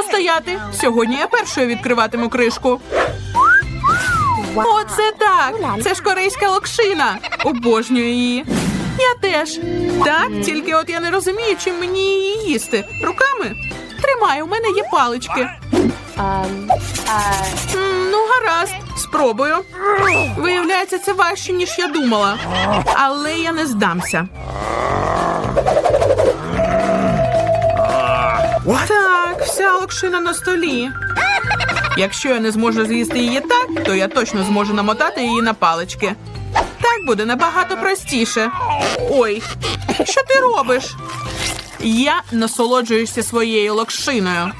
Ану стояти. Сьогодні я першою відкриватиму кришку. Оце так! Це ж корейська локшина. Обожнюю її. Я теж. Так, тільки от я не розумію, чим мені її їсти. Руками? Тримай, у мене є палички. Ну, гаразд, спробую. Виявляється, це важче, ніж я думала. Але я не здамся. Так, вся локшина на столі. Якщо я не зможу з'їсти її так, то я точно зможу намотати її на палички. Так буде набагато простіше. Ой, що ти робиш? Я насолоджуюся своєю локшиною.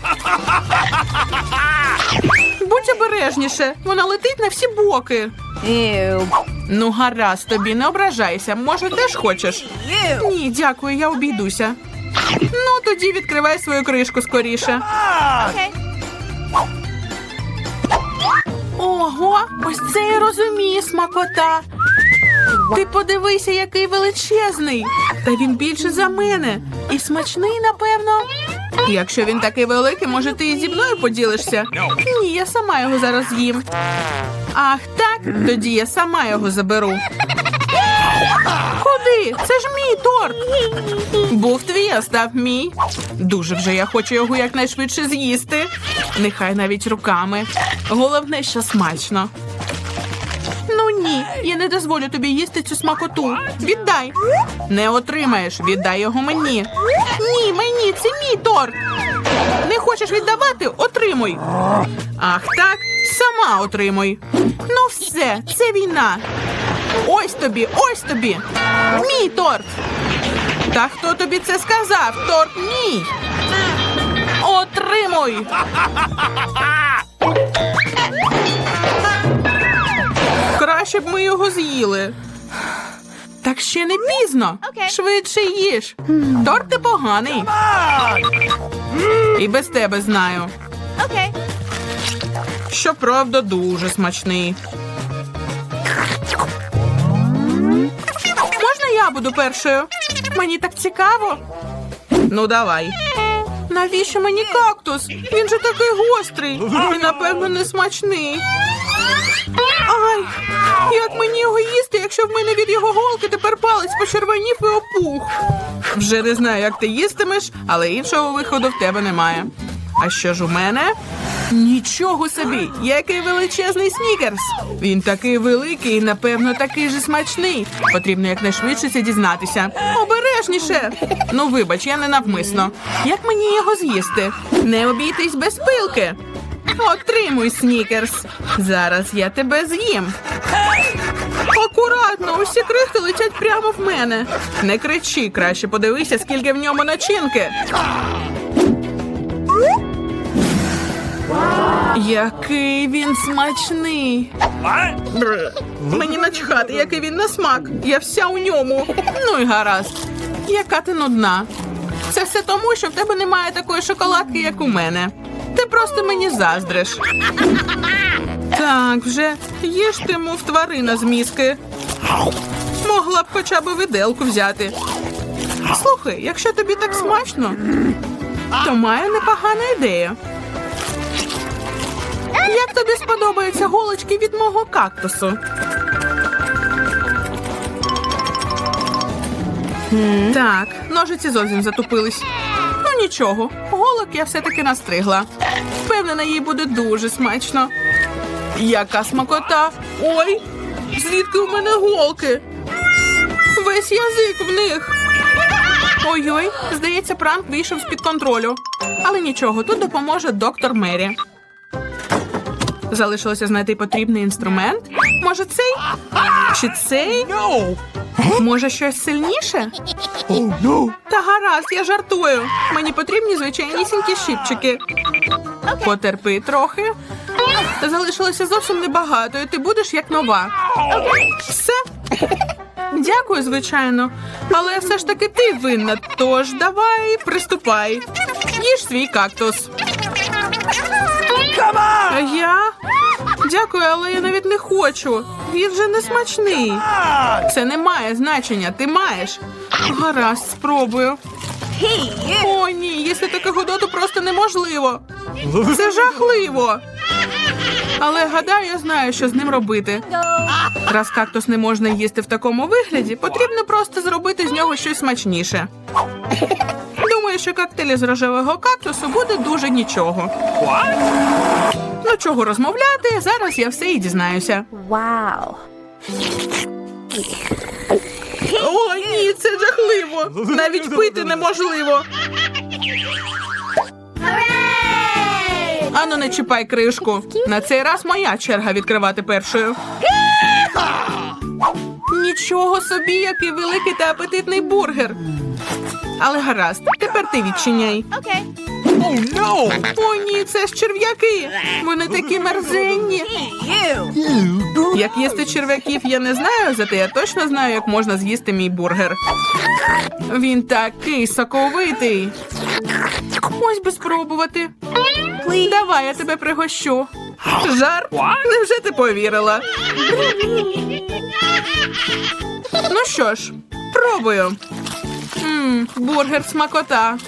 Будь обережніше, вона летить на всі боки. ew. Ну, гаразд тобі, не ображайся. Може, теж хочеш? Ні, дякую, я обійдуся. Ну, тоді відкривай свою кришку скоріше. Ого, ось це я розумію, смакота. Ти подивися, який величезний. Та він більше за мене. І смачний, напевно. Якщо він такий великий, може ти і зі мною поділишся? Ні, я сама його зараз з'їм. Ах, так? Тоді я сама його заберу. Куди? Це ж мій торт. Був твій, а став мій. Дуже вже я хочу його якнайшвидше з'їсти. Нехай навіть руками. Головне, що смачно. Ну ні, я не дозволю тобі їсти цю смакоту. Віддай. Не отримаєш, віддай його мені. Ні, мені, це мій торт. Не хочеш віддавати? Отримуй. Ах так, сама отримуй. Ну все, це війна. Ось тобі, ось тобі. Мій торт. Та хто тобі це сказав? Торт мій. Отримуй. Краще б ми його з'їли. Так ще не пізно. Швидше їж. Торт непоганий. І без тебе знаю. Щоправда, дуже смачний. Буду першою? Мені так цікаво. Ну, давай. Навіщо мені кактус? Він же такий гострий і, напевно, не смачний. Ай, як мені його їсти, якщо в мене від його голки тепер палець почервонів і опух. Вже не знаю, як ти їстимеш, але іншого виходу в тебе немає. А що ж у мене? Нічого собі, який величезний снікерс. Він такий великий і, напевно, такий же смачний. Потрібно якнайшвидше це дізнатися. Обережніше. Ну, вибач, я не навмисно. Як мені його з'їсти? Не обійтись без пилки. Отримуй, снікерс. Зараз я тебе з'їм. Акуратно, усі крихти летять прямо в мене. Не кричи, краще подивися, скільки в ньому начинки. Який він смачний. Мені начхати, який він на смак. Я вся у ньому. Ну і гаразд. Яка ти нудна. Це все тому, що в тебе немає такої шоколадки, як у мене. Ти просто мені заздриш. Так, вже їж ти, мов тварина з мізки. Могла б хоча б виделку взяти. Слухай, якщо тобі так смачно, то маю непогану ідею. Тобі сподобаються голочки від мого кактусу? Так, ножиці зовсім затупились. Ну нічого, голок я все-таки настригла. Впевнена, їй буде дуже смачно. Яка смакота! Ой, звідки у мене голки? Весь язик в них. Ой-ой, здається, пранк вийшов з-під контролю. Але нічого, тут допоможе доктор Мері. Залишилося знайти потрібний інструмент. Може, цей? Чи цей? Може, щось сильніше? Та гаразд, я жартую. Мені потрібні звичайнісінькі щипчики. Потерпи трохи. Залишилося зовсім небагато, і ти будеш як нова. Все. Дякую, звичайно. Але все ж таки ти винна. Тож давай, приступай. Їж свій кактус. А я? Дякую, але я навіть не хочу. Він же не смачний. Це не має значення, ти маєш. Гаразд, спробую. О, ні, їсти таку гудоту просто неможливо. Це жахливо. Але гадаю, я знаю, що з ним робити. Раз кактус не можна їсти в такому вигляді, потрібно просто зробити з нього щось смачніше. Думаю, що коктейль з рожевого кактусу буде дуже нічого. Ну чого розмовляти? Зараз я все і дізнаюся. Wow. О, ні, це жахливо. Навіть пити неможливо. Ану, не чіпай кришку. На цей раз моя черга відкривати першою. Нічого собі, який великий та апетитний бургер. Але гаразд, тепер ти відчиняй. Okay. О, ні, це ж черв'яки. Вони такі мерзенні. Як їсти черв'яків, я не знаю, зате я точно знаю, як можна з'їсти мій бургер. Він такий соковитий. Ось би спробувати. Давай, я тебе пригощу. Жар? Невже ти повірила? Ну що ж, пробую. Ммм, бургер смакота.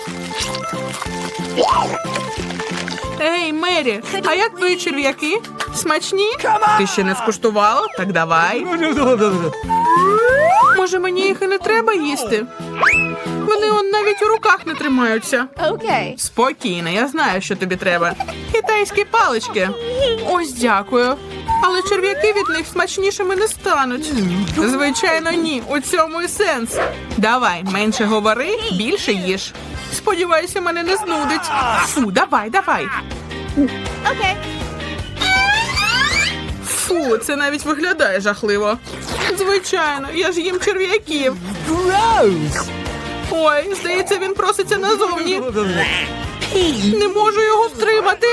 Ей, Мері, а як твої черв'яки? Смачні? Ти ще не скуштувала? Так давай. Може, мені їх і не треба їсти? Вони он навіть у руках не тримаються. Okay. Спокійно, я знаю, що тобі треба. Китайські палички. Ось дякую. Але черв'яки від них смачнішими не стануть. Звичайно, ні. У цьому і сенс. Давай, менше говори, більше їж. Сподіваюся, мене не знудить. Фу, давай, давай. Okay. Фу, це навіть виглядає жахливо. Звичайно, я ж їм черв'яків. Ой, здається, він проситься назовні. Не можу його втримати.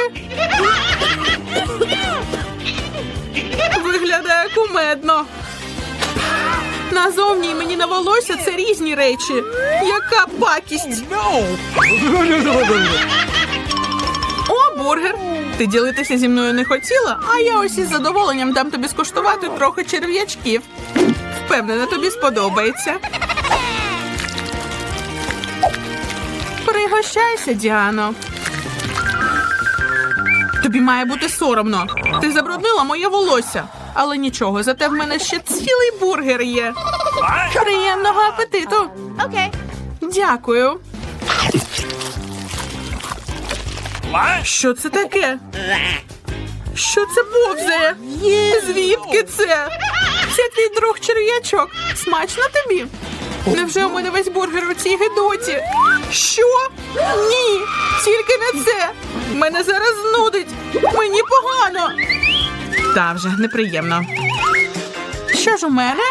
Виглядає кумедно. Назовні і мені на волосся це різні речі. Яка пакість! О, бургер! Ти ділитися зі мною не хотіла, а я ось із задоволенням дам тобі скуштувати трохи черв'ячків. Впевнена, тобі сподобається. Пригощайся, Діано. Тобі має бути соромно. Ти забруднила моє волосся. Але нічого, зате в мене ще цілий бургер є. Приємного апетиту. Окей. Дякую. Що це таке? Що це повзає? Звідки це? Це твій друг черв'ячок. Смачно тобі? Невже у мене весь бургер у цій гидоті? Що? Ні, тільки не це. Мене зараз знудить. Мені погано. Та вже неприємно. Що ж у мене?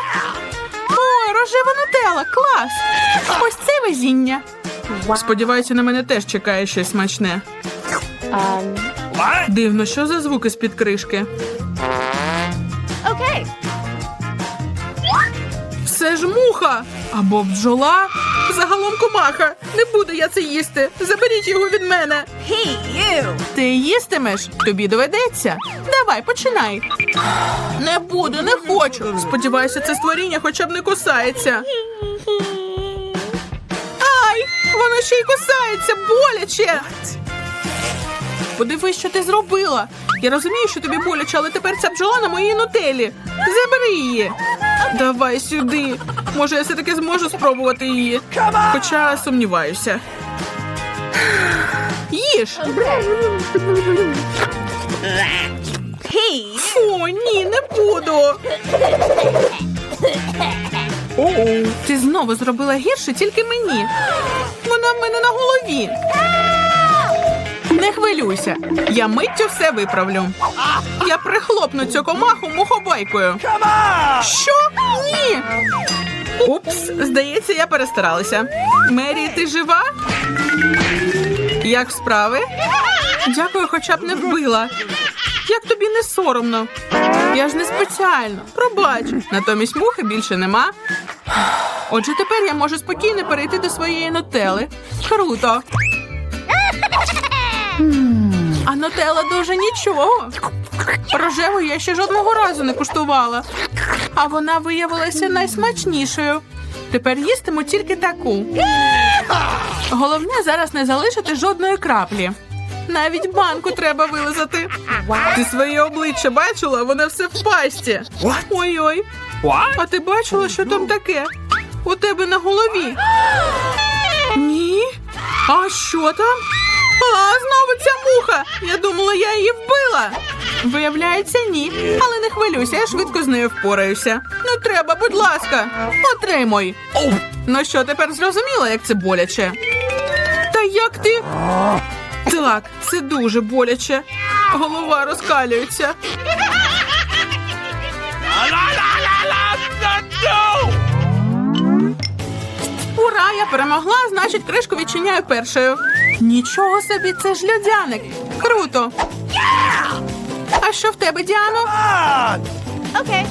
О, рожева нутелла, клас! Ось це везіння. Сподіваюся, на мене теж чекає щось смачне. Um. Дивно, що за звуки з-під кришки? Okay. Все ж муха або бджола. Загалом комаха. Не буду я це їсти. Заберіть його від мене. Hey, you. Ти їстимеш? Тобі доведеться. Давай, починай. Не буду, не хочу. Сподіваюся, це створіння хоча б не кусається. Ай! Воно ще й кусається, боляче. Подивись, що ти зробила. Я розумію, що тобі боляче, але тепер ця бджола на моїй нутелі. Забери її. Давай сюди. Може, я все-таки зможу спробувати її. Хоча сумніваюся. Їж. Фу, ні, не буду. Ти знову зробила гірше тільки мені. Вона в мене на голові. Не хвилюйся, я миттю все виправлю. Я прихлопну цю комаху мухобайкою. Що? Ні. Упс, здається, я перестаралася. Мері, ти жива? Як справи? Дякую, хоча б не вбила. Як тобі не соромно? Я ж не спеціально. Пробач. Натомість мухи більше нема. Отже, тепер я можу спокійно перейти до своєї нутели. Круто. А нутела дуже нічого. Рожеву я ще жодного разу не куштувала. А вона виявилася найсмачнішою. Тепер їстиму тільки таку. Головне зараз не залишити жодної краплі. Навіть банку треба вилизати. Ти своє обличчя бачила? Воно все в пасті. Ой-ой. А ти бачила, що там таке? У тебе на голові. Ні. А що там? А, знову ця муха. Я думала, я її вбила. Виявляється, ні. Але не хвилюйся, я швидко з нею впораюся. Не треба, будь ласка, отримуй. Ну що, тепер зрозуміла, як це боляче? Та як ти? Так, це дуже боляче. Голова розкалюється. Ура, я перемогла, значить, кришку відчиняю першою. Нічого собі, це ж льодяник. Круто. А що в тебе, Діано? Okay.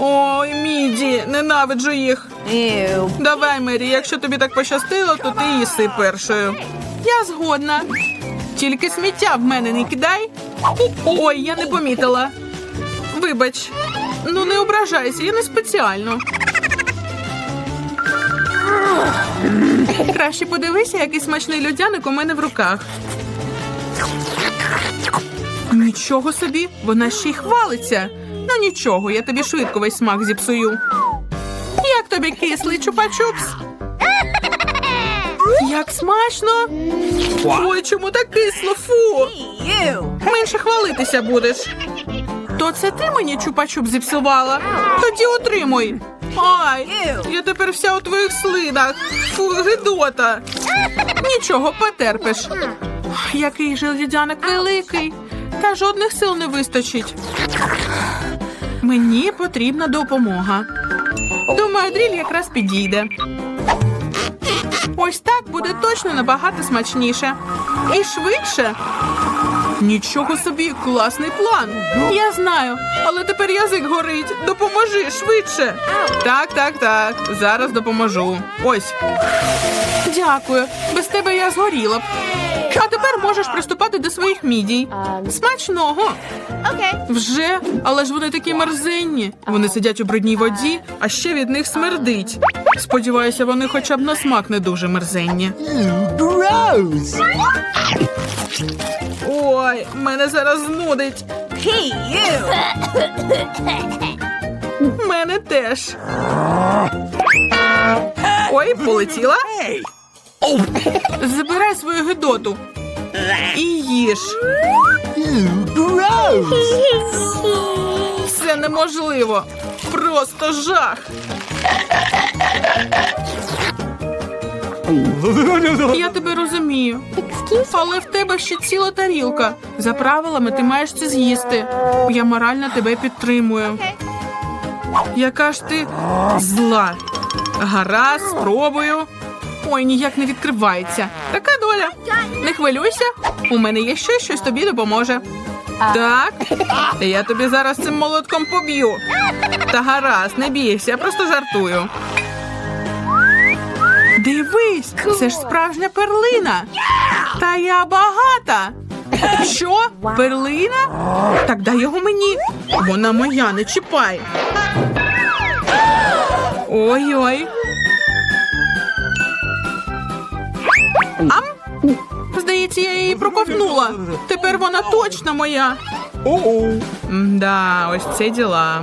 Ой, Міді, ненавиджу їх. Ew. Давай, Мері, якщо тобі так пощастило, то ти їси першою. Я згодна. Тільки сміття в мене не кидай. Ой, я не помітила. Вибач, ну не ображайся, я не спеціально. Краще подивися, який смачний льодяник у мене в руках. Нічого собі, вона ще й хвалиться. Ну нічого, я тобі швидко весь смак зіпсую. Як тобі кислий чупа-чупс? Як смачно! Ой, чому так кисло? Фу! Менше хвалитися будеш. То це ти мені чупа-чуп зіпсувала? Тоді отримуй. Ай, я тепер вся у твоїх слинах. Фу, гидота. Нічого, потерпиш. Який же льодяник великий. Та жодних сил не вистачить. Мені потрібна допомога. Думаю, дріль якраз підійде. Ось так буде точно набагато смачніше. І швидше. Нічого собі, класний план. Я знаю, але тепер язик горить. Допоможи швидше. Так, так, так. Зараз допоможу. Ось. Дякую. Без тебе я згоріла б. А тепер можеш приступати до своїх мідій. Смачного. Okay. Вже, але ж вони такі мерзенні. Вони сидять у брудній воді, а ще від них смердить. Сподіваюся, вони хоча б на смак не дуже мерзенні. Gross! Ой, мене зараз знудить. Hey, you. Мене теж. Ой, полетіла. Забирай свою гидоту. І їж. Це неможливо. Просто жах. Я тебе розумію. Але в тебе ще ціла тарілка. За правилами ти маєш це з'їсти. Я морально тебе підтримую. Яка ж ти зла. Гаразд, спробую. Ой, ніяк не відкривається. Така доля. Не хвилюйся. У мене є щось, щось тобі допоможе. Так, я тобі зараз цим молотком поб'ю. Та гаразд, не бійся, я просто жартую. Дивись, це ж справжня перлина. Та я багата. Що? Перлина? Так дай його мені. Вона моя, не чіпай. Ой-ой. Ам? Здається, я її проковтнула. Тепер вона точно моя. Да, ось це діла.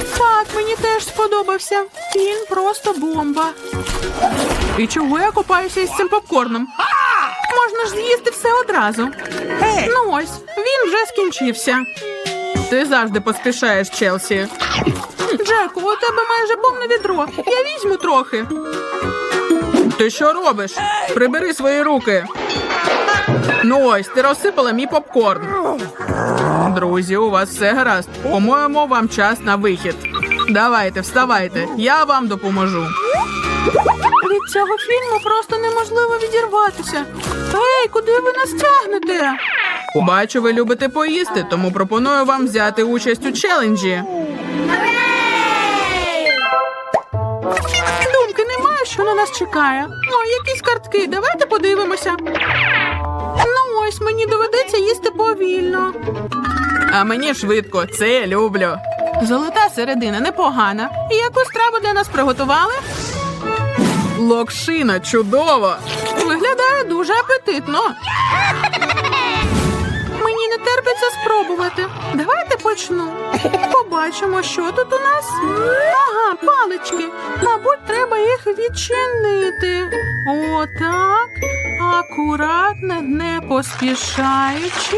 Так, мені теж сподобався. Він просто бомба. І чого я купаюся із цим попкорном? Можна ж з'їсти все одразу. Ну ось, він вже скінчився. Ти завжди поспішаєш, Челсі. Джеку, у тебе майже повне відро. Я візьму трохи. Ти що робиш? Прибери свої руки. Ну ось, ти розсипала мій попкорн. Друзі, у вас все гаразд. По-моєму, вам час на вихід. Давайте, вставайте, я вам допоможу. Від цього фільму просто неможливо відірватися. Ей, куди ви нас тягнете? Бачу, ви любите поїсти, тому пропоную вам взяти участь у челенджі. Думки немає, що на нас чекає. О, якісь картки, давайте подивимося. Ну ось мені доведеться їсти повільно. А мені швидко, це я люблю. Золота середина непогана. І яку страву для нас приготували? Локшина, чудово! Виглядає дуже апетитно. Мені не терпиться спробувати. Давайте почну. Побачимо, що тут у нас. Ага, палички. Мабуть, треба їх відчинити. Отак. Акуратно, не поспішаючи.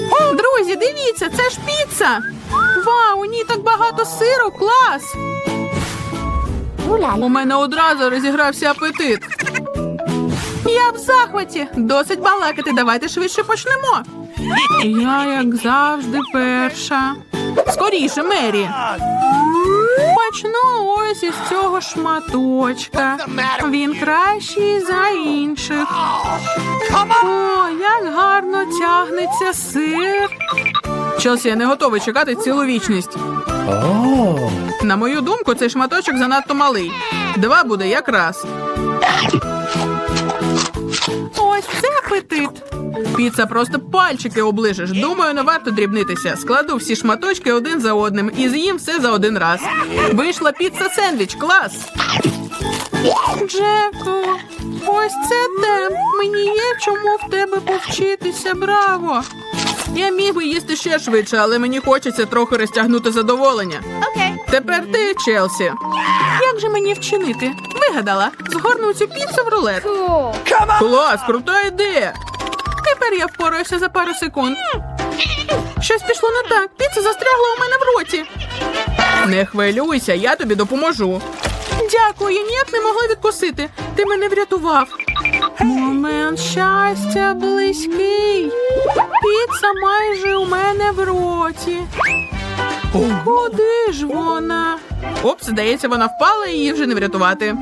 Друзі, дивіться, це ж піца. Вау, у ній так багато сиру, клас. У мене одразу розігрався апетит. Я в захваті. Досить балакати. Давайте швидше почнемо. Я, як завжди, перша. Скоріше, Мері. Почну ось із цього шматочка. Він кращий за інших. О, тягнеться сир. Челсі, я не готовий чекати цілу вічність. На мою думку, цей шматочок занадто малий. Два буде якраз. Ось це апетит. Піца просто пальчики оближеш. Думаю, не варто дрібнитися. Складу всі шматочки один за одним і з'їм все за один раз. Вийшла піца сендвіч, клас. Джеку, ось це темп. Мені є чому в тебе повчитися. Браво! Я міг би їсти ще швидше, але мені хочеться трохи розтягнути задоволення. Okay. Тепер ти, Челсі. Як же мені вчинити? Вигадала. Згорну цю піцу в рулет. Клас, крута ідея. Тепер я впораюся за пару секунд. Щось пішло не так. Піца застрягла у мене в роті. Не хвилюйся, я тобі допоможу. Дякую, я ніяк не могла відкусити. Ти мене врятував. Момент щастя близький. Піца майже у мене в роті. Куди ж вона? Оп, здається, вона впала і її вже не врятувати.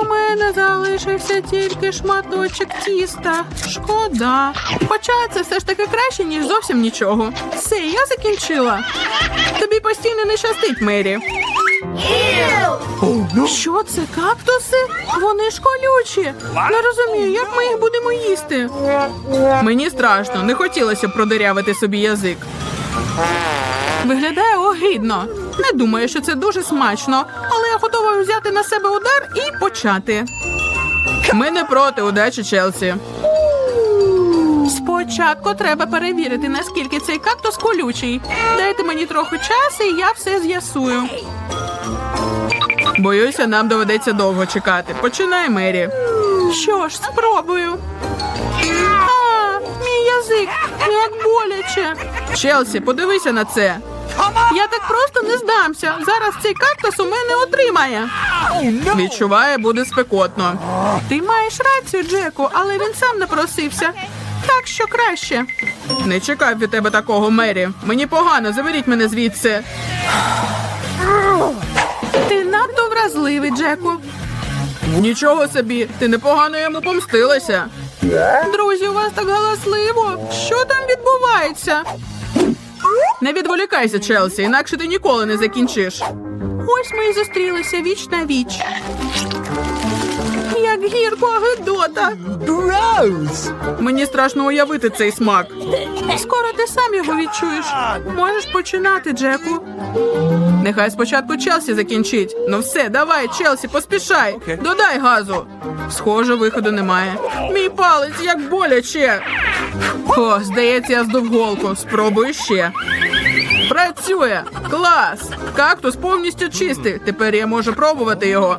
У мене Залишився тільки шматочок тіста. Шкода. Хоча це все ж таки краще, ніж зовсім нічого. Все, я закінчила. Тобі постійно не щастить, Мері. Що це, кактуси? Вони ж колючі. Не розумію, як ми їх будемо їсти. Мені страшно, не хотілося б продирявити собі язик. Виглядає огидно. Не думаю, що це дуже смачно, але я готова взяти на себе удар і почати. Ми не проти удачі, Челсі. Спочатку треба перевірити, наскільки цей кактус колючий. Дайте мені трохи часу, і я все з'ясую. Боюся, нам доведеться довго чекати. Починай, Мері. Що ж, спробую. А, мій язик, як боляче. Челсі, подивися на це. Я так просто не здамся. Зараз цей кактус у мене отримає. Відчуває, буде спекотно. Ти маєш рацію, Джеку, але він сам напросився. Так що краще. Не чекав від тебе такого, Мері. Мені погано, заберіть мене звідси. Вразливий, Джеку. Нічого собі, ти непогано йому помстилася. Друзі, у вас так галасливо. Що там відбувається? Не відволікайся, Челсі, інакше ти ніколи не закінчиш. Ось ми і зустрілися віч на віч. Як гірко Гедота. Gross! Мені страшно уявити цей смак. Скоро ти сам його відчуєш. Можеш починати, Джеку. Нехай спочатку Челсі закінчить. Ну все, давай, Челсі, поспішай. Додай газу. Схоже, виходу немає. Мій палець як боляче. О, здається, я здув голку. Спробую ще. Працює! Клас! Кактус повністю чистий. Тепер я можу пробувати його.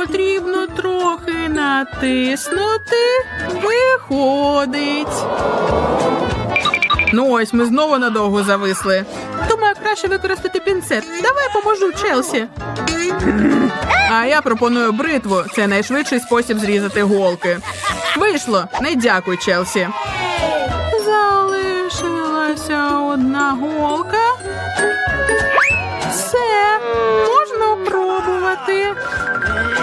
Натиснути. Виходить. Ну ось ми знову надовго зависли. Думаю, краще використати пінцет. Давай поможу Челсі. А я пропоную бритву. Це найшвидший спосіб зрізати голки. Вийшло. Не дякуй, Челсі. Залишилася одна голка. Все, можна пробувати.